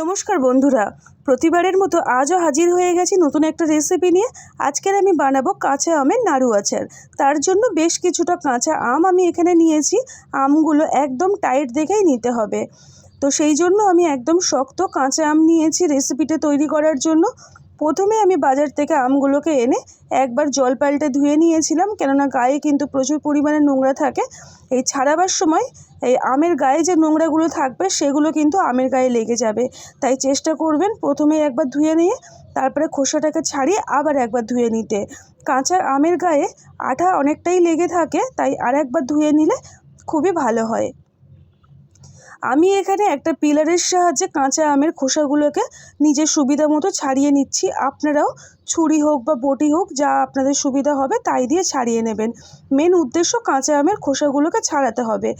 নমস্কার বন্ধুরা, প্রতিবারের মতো আজও হাজির হয়ে গেছি নতুন একটা রেসিপি নিয়ে। আজকের আমি বানাবো কাঁচা আমের নাড়ু আচার। তার জন্য বেশ কিছুটা কাঁচা আম আমি এখানে নিয়েছি। আমগুলো একদম টাইট দেখেই নিতে হবে। তো সেই জন্য আমি একদম শক্ত কাঁচা আম নিয়েছি রেসিপিটা তৈরি করার জন্য। প্রথমে আমি বাজার থেকে আমগুলোকে এনে একবার জল পাল্টে ধুয়ে নিয়েছিলাম, কেননা গায়ে কিন্তু প্রচুর পরিমাণে নোংরা থাকে। এই ছাড়াবার সময় এই আমের গায়ে যে নোংরাগুলো থাকবে, সেগুলো কিন্তু আমের গায়ে লেগে যাবে। তাই চেষ্টা করবেন প্রথমে একবার ধুয়ে নিয়ে, তারপরে খোসাটাকে ছাড়িয়ে আবার একবার ধুয়ে নিতে। কাঁচা আমের গায়ে আঠা অনেকটাই লেগে থাকে, তাই আর একবার ধুয়ে নিলে খুবই ভালো হয়। আমি এখানে একটা পিলারের সাহায্যে কাঁচা আমের খোসাগুলোকে নিজের সুবিধা মতো ছাড়িয়ে নিচ্ছি। আপনারাও ছুরি হোক বা বটি হোক, যা আপনাদের সুবিধা হবে তাই দিয়ে ছাড়িয়ে নেবেন। মেন উদ্দেশ্য কাঁচা আমের খোসাগুলোকে ছাড়াতে হবে।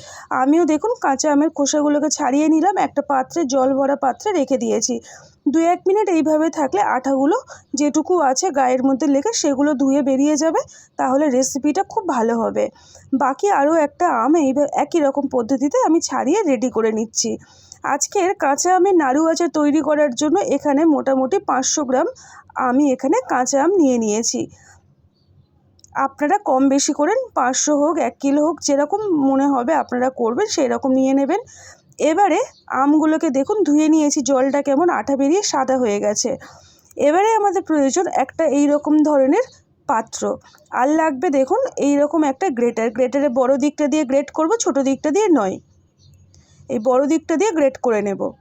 আমিও দেখুন কাঁচা আমের খোসাগুলোকে ছাড়িয়ে নিলাম, একটা পাত্রে জল ভরা পাত্রে রেখে দিয়েছি। দু এক মিনিট এইভাবে থাকলে আঠাগুলো যেটুকু আছে গায়ের মধ্যে লেগে সেগুলো ধুয়ে বেরিয়ে যাবে, তাহলে রেসিপিটা খুব ভালো হবে। বাকি আরও একটা আম এই একই রকম পদ্ধতিতে আমি ছাড়িয়ে রেডি করে নিচ্ছি। আজকের কাঁচা আমের নাড়ু আচার তৈরি করার জন্য এখানে মোটামুটি পাঁচশো গ্রাম আমি এখানে কাঁচা আম নিয়ে নিয়েছি। আপনারা কম বেশি করেন, পাঁচশো হোক, এক কিলো হোক, যেরকম মনে হবে আপনারা করবেন সেই রকম নিয়ে নেবেন। এবারে আমগুলোকে দেখুন, ধুয়ে নিয়েছি, জলটা কেমন আঠা বেরিয়ে সাদা হয়ে গেছে। এবারে আমাদের প্রয়োজন একটা এই রকম ধরনের পাত্র। আর লাগবে দেখুন এই রকম একটা গ্রেটার। গ্রেটারে বড় দিকটা দিয়ে গ্রেট করব, ছোট দিকটা দিয়ে নয়। এই বড় দিকটা দিয়ে গ্রেট করে নেব।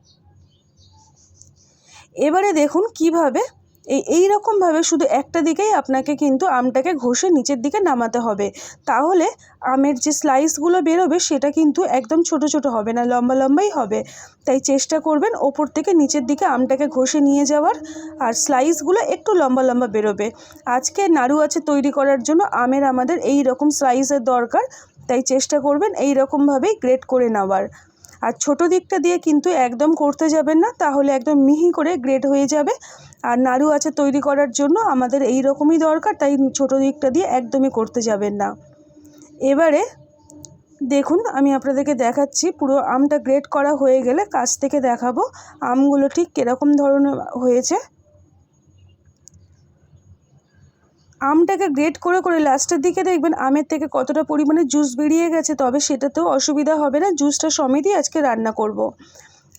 এবারে দেখুন, কীভাবে এই এই রকমভাবে শুধু একটা দিকেই আপনাকে কিন্তু আমটাকে ঘষে নিচের দিকে নামাতে হবে। তাহলে আমের যে স্লাইসগুলো বেরোবে সেটা কিন্তু একদম ছোট ছোট হবে না, লম্বা লম্বাই হবে। তাই চেষ্টা করবেন ওপর থেকে নিচের দিকে আমটাকে ঘষে নিয়ে যাওয়ার, আর স্লাইসগুলো একটু লম্বা লম্বা বেরোবে। আজকে নাড়ু আছে তৈরি করার জন্য আমের আমাদের এই রকম স্লাইসের দরকার, তাই চেষ্টা করবেন এই রকমভাবেই গ্রেট করে নেওয়ার। আর ছোট দিকটা দিয়ে কিন্তু একদম করতে যাবেন না, তাহলে একদম মিহি করে গ্রেড হয়ে যাবে। আর নাড়ু আছে তৈরি করার জন্য আমাদের এই রকমই দরকার, তাই ছোটো দিকটা দিয়ে একদমই করতে যাবেন না এবারে দেখুন, আমি আপনাদেরকে দেখাচ্ছি পুরো আমটা গ্রেড করা হয়ে গেলে কাছ থেকে দেখাবো আমগুলো ঠিক কীরকম ধরনের হয়েছে আমটাকে গ্রেট করে করে লাস্টের দিকে দেখবেন আমের থেকে কতটা পরিমাণে জুস বেরিয়ে গেছে, তবে সেটাতেও অসুবিধা হবে না, জুসটা সমেতই আজকে রান্না করব।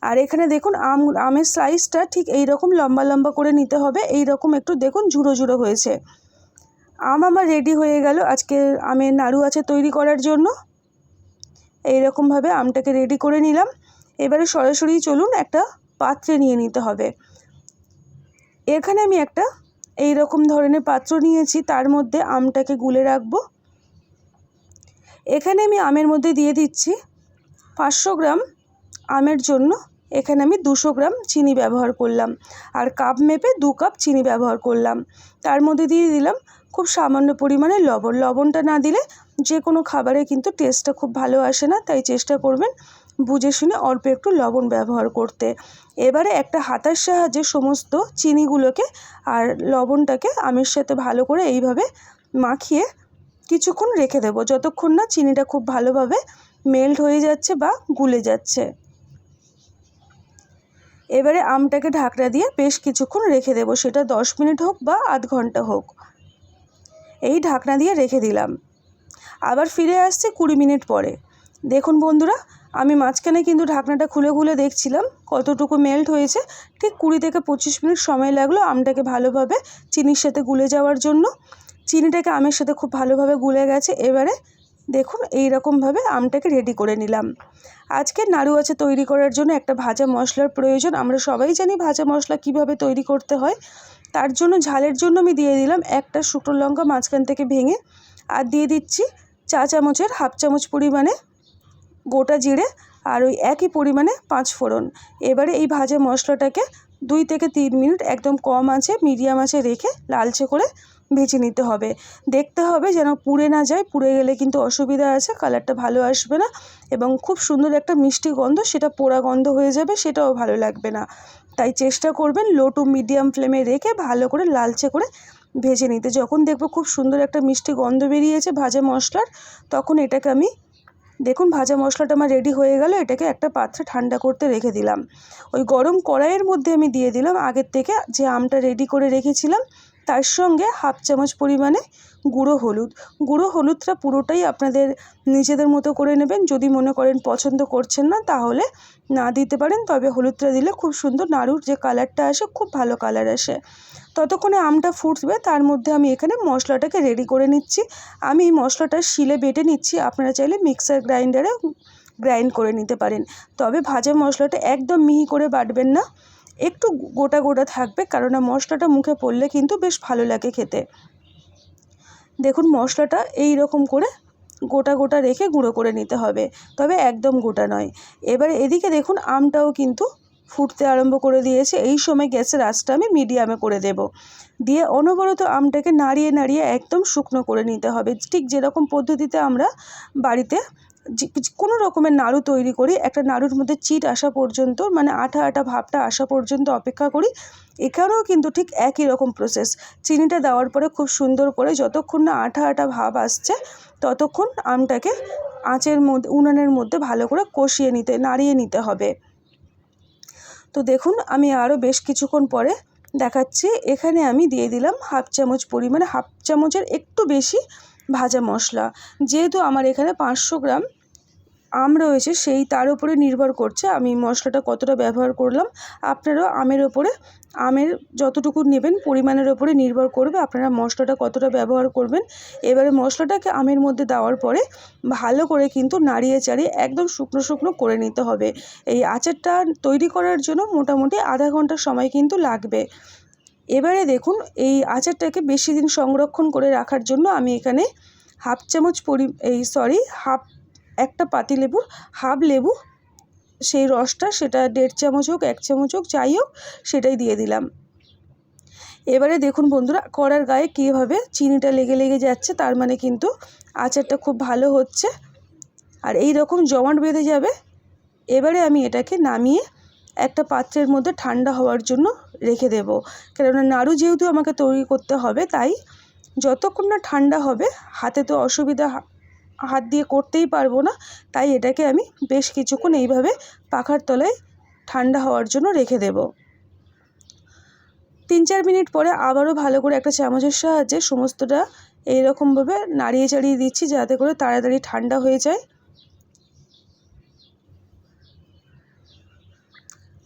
আর এখানে দেখুন আম, আমের স্লাইসটা ঠিক এই রকম লম্বা লম্বা করে নিতে হবে এই রকম একটু দেখুন ঝুড়ো ঝুড়ো হয়েছে। আম আমার রেডি হয়ে গেল আজকে আমের নাড়ু আছে তৈরি করার জন্য। এই রকমভাবে আমটাকে রেডি করে নিলাম। এবারে সরাসরি চলুন একটা পাত্রে নিয়ে নিতে হবে। এখানে আমি একটা এই রকম ধরনের পাত্র নিয়েছি, তার মধ্যে আমটাকে গুলে রাখব। এখানে আমি আমের মধ্যে দিয়ে দিচ্ছি পাঁচশো গ্রাম আমের জন্য এখানে আমি দুশো গ্রাম চিনি ব্যবহার করলাম। আর কাপ মেপে দু কাপ চিনি ব্যবহার করলাম। তার মধ্যে দিয়ে দিলাম খুব সামান্য পরিমাণে লবণ। লবণটা না দিলে যে কোনো খাবারে কিন্তু টেস্টটা খুব ভালো আসে না। তাই চেষ্টা করবেন বুঝে শুনে অল্প একটু লবণ ব্যবহার করতে। এবারে একটা হাতার সাহায্যে সমস্ত চিনিগুলোকে আর লবণটাকে আমের সাথে ভালো করে এইভাবে মাখিয়ে কিছুক্ষণ রেখে দেবো। যতক্ষণ না চিনিটা খুব ভালোভাবে মেল্ট হয়ে যাচ্ছে বা গুলে যাচ্ছে। এবারে আমটাকে ঢাকনা দিয়ে বেশ কিছুক্ষণ রেখে দেবো, সেটা দশ মিনিট হোক বা আধ ঘণ্টা হোক। এই ঢাকনা দিয়ে রেখে দিলাম। আবার ফিরে আসছে কুড়ি মিনিট পরে। দেখুন বন্ধুরা, আমি মাঝখানে কিন্তু ঢাকনাটা খুলে খুলে দেখছিলাম, কতটুকু মেল্ট হয়েছে। ঠিক কুড়ি থেকে পঁচিশ মিনিট সময় লাগল আমটাকে ভালোভাবে চিনির সাথে গুলে যাওয়ার জন্য। চিনিটাকে আমের সাথে খুব ভালোভাবে গুলে গেছে। এবারে দেখুন এই রকমভাবে আমটাকে রেডি করে নিলাম। আজকে নাড়ু আছে তৈরি করার জন্য একটা ভাজা মশলার প্রয়োজন। আমরা সবাই জানি ভাজা মশলা কীভাবে তৈরি করতে হয়। তার জন্য ঝালের জন্য আমি দিয়ে দিলাম একটা শুকনো লঙ্কা মাঝখান থেকে ভেঙে আর দিয়ে দিচ্ছি চা চামচের হাফ চামচ পরিমাণে গোটা জিরে আর ওই একই পরিমাণে পাঁচ ফোড়ন। এবারে এই ভাজা মশলাটাকে দুই থেকে তিন মিনিট একদম কম আছে, মিডিয়াম আছে রেখে লালচে করে ভেজে নিতে হবে। দেখতে হবে যেন পুড়ে না যায়। পুড়ে গেলে কিন্তু অসুবিধা আছে কালারটা ভালো আসবে না এবং খুব সুন্দর একটা মিষ্টি গন্ধ, সেটা পোড়া গন্ধ হয়ে যাবে, সেটাও ভালো লাগবে না। তাই চেষ্টা করবেন লো টু মিডিয়াম ফ্লেমে রেখে ভালো করে লালচে করে ভেজে নিতে। যখন দেখব খুব সুন্দর একটা মিষ্টি গন্ধ বেরিয়েছে ভাজা মশলার, তখন এটাকে আমি, দেখুন ভাজা মশলাটা আমার রেডি হয়ে গেল, এটাকে একটা পাত্রে ঠান্ডা করতে রেখে দিলাম। ওই গরম কড়াইয়ের মধ্যে আমি দিয়ে দিলাম, আগের থেকে যে আমটা রেডি করে রেখেছিলাম তার সঙ্গে হাফ চামচ পরিমাণে গুঁড়ো হলুদ। গুঁড়ো হলুদটা পুরোটাই আপনাদের নিজেদের মতো করে নেবেন। যদি মনে করেন পছন্দ করছেন না, তাহলে না দিতে পারেন। তবে হলুদটা দিলে খুব সুন্দর নাড়ুর যে কালারটা আসে, খুব ভালো কালার আসে। ততক্ষণে আমটা ফুটবে। তার মধ্যে আমি এখানে মশলাটাকে রেডি করে নিচ্ছি। আমি মশলাটা শিলে বেটে নিচ্ছি। আপনারা চাইলে মিক্সার গ্রাইন্ডারে গ্রাইন্ড করে নিতে পারেন। তবে ভাজা মশলাটা একদম মিহি করে বাটবেন না। একটু গোটা গোটা থাকবে কারণ মশলাটা মুখে পড়লে কিন্তু বেশ ভালো লাগে খেতে। দেখুন, মশলাটা এই রকম করে গোটা গোটা রেখে গুঁড়ো করে নিতে হবে, তবে একদম গোটা নয়। এবার এদিকে দেখুন, আমটাও কিন্তু ফুটতে আরম্ভ করে দিয়েছে। এই সময় গ্যাসের আঁচটা আমি মিডিয়ামে করে দেব। দিয়ে অনবরত আমটাকে নাড়িয়ে নাড়িয়ে একদম শুকনো করে নিতে হবে। ঠিক যেরকম পদ্ধতিতে আমরা বাড়িতে কোনো রকমের নাড়ু তৈরি করি, একটা নাড়ুর মধ্যে চিট আসা পর্যন্ত মানে আঠা আঠা ভাবটা আসা পর্যন্ত অপেক্ষা করি। এখানেও কিন্তু ঠিক একই রকম প্রসেস চিনিটা দেওয়ার পরে খুব সুন্দর করে যতক্ষণ না আঠা আঠা ভাব আসছে, ততক্ষণ আমটাকে আঁচের মধ্যে উনানের মধ্যে ভালো করে কষিয়ে নিতে, নাড়িয়ে নিতে হবে। তো দেখুন, আমি আরও বেশ কিছুক্ষণ পরে দেখাচ্ছি। এখানে আমি দিয়ে দিলাম হাফ চামচ পরিমাণে, হাফ চামচের একটু বেশি ভাজা মশলা। যেহেতু আমার এখানে পাঁচশো গ্রাম আম রয়েছে, সেই তার উপরে নির্ভর করছে আমি মশলাটা কতটা ব্যবহার করলাম। আপনারাও আমের ওপরে আমের যতটুকু নেবেন পরিমাণের ওপরে নির্ভর করবে আপনারা মশলাটা কতটা ব্যবহার করবেন। এবারে মশলাটাকে আমের মধ্যে দেওয়ার পরে ভালো করে কিন্তু নাড়িয়ে চাড়িয়ে একদম শুকনো শুকনো করে নিতে হবে। এই আচারটা তৈরি করার জন্য মোটামুটি আধা ঘণ্টা সময় কিন্তু লাগবে। এবারে দেখুন, এই আচারটাকে বেশি দিন সংরক্ষণ করে রাখার জন্য আমি এখানে হাফ চামচ পরি, এই সরি হাফ, একটা পাতিলেবুর হাফ লেবু, সেই রসটা সেটা দেড় চামচ হোক, এক চামচ হোক, যাই হোক, সেটাই দিয়ে দিলাম। এবারে দেখুন বন্ধুরা, কড়ার গায়ে কীভাবে চিনিটা লেগে লেগে যাচ্ছে, তার মানে কিন্তু আচারটা খুব ভালো হচ্ছে। আর এই রকম জমাট বেঁধে যাবে। এবারে আমি এটাকে নামিয়ে একটা পাত্রের মধ্যে ঠান্ডা হওয়ার জন্য রেখে দেব। কেননা নাড়ু যেহেতু আমাকে তৈরি করতে হবে, তাই যতক্ষণ না ঠান্ডা হবে, হাতে তো অসুবিধা হাত দিয়ে করতেই পারব না, তাই এটাকে আমি বেশ কিছুক্ষণ এইভাবে পাখার তলায় ঠান্ডা হওয়ার জন্য রেখে দেব। তিন চার মিনিট পরে আবারও ভালো করে একটা চামচের সাহায্যে সমস্তটা এইরকমভাবে নাড়িয়ে চাড়িয়ে দিচ্ছি, যাতে করে তাড়াতাড়ি ঠান্ডা হয়ে যায়।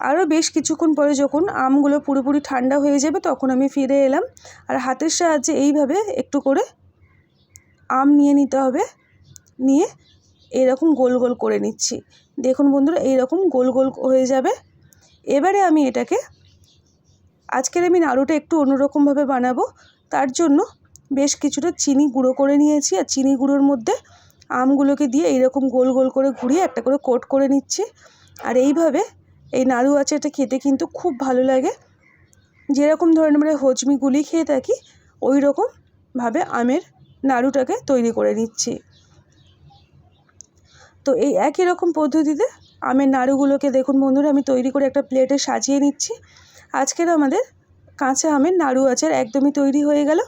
আরও বেশ কিছুক্ষণ পরে যখন আমগুলো পুরোপুরি ঠান্ডা হয়ে যাবে তখন আমি ফিরে এলাম। আর হাতের সাহায্যে এইভাবে একটু করে আম নিয়ে নিতে হবে। নিয়ে এরকম গোল গোল করে নিচ্ছি। দেখুন বন্ধুরা, এইরকম গোল গোল হয়ে যাবে। এবারে আমি এটাকে, আজকের আমি নাড়ুটা একটু অন্যরকমভাবে বানাবো। তার জন্য বেশ কিছুটা চিনি গুঁড়ো করে নিয়েছি। আর চিনি গুঁড়োর মধ্যে আমগুলোকে দিয়ে এইরকম গোল গোল করে ঘুরিয়ে একটা করে কোট করে নিচ্ছি। আর এইভাবে এই নাড়ু আচারটা খেতে কিন্তু খুব ভালো লাগে। যেরকম ধরনের আমরা হজমি গুলি খেয়ে থাকি ওই রকমভাবে আমের নাড়ুটাকে তৈরি করে নিচ্ছি। তো এই একই রকম পদ্ধতিতে আমের নাড়ুগুলোকে দেখুন বন্ধুরা, আমি তৈরি করে একটা প্লেটে সাজিয়ে নিচ্ছি। আজকের আমাদের কাঁচা আমের নাড়ু আচার একদমই তৈরি হয়ে গেল।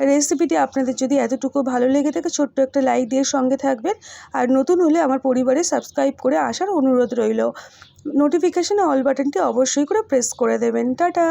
রেসিপিটি আপনাদের যদি এতটুকু ভালো লেগে থাকে, ছোট্ট একটা লাইক দিয়ে সঙ্গে থাকবেন। আর নতুন হলে আমার পরিবারে সাবস্ক্রাইব করে আসার অনুরোধ রইল। নোটিফিকেশানে অল বাটনটি অবশ্যই করে প্রেস করে দেবেন। টাটা!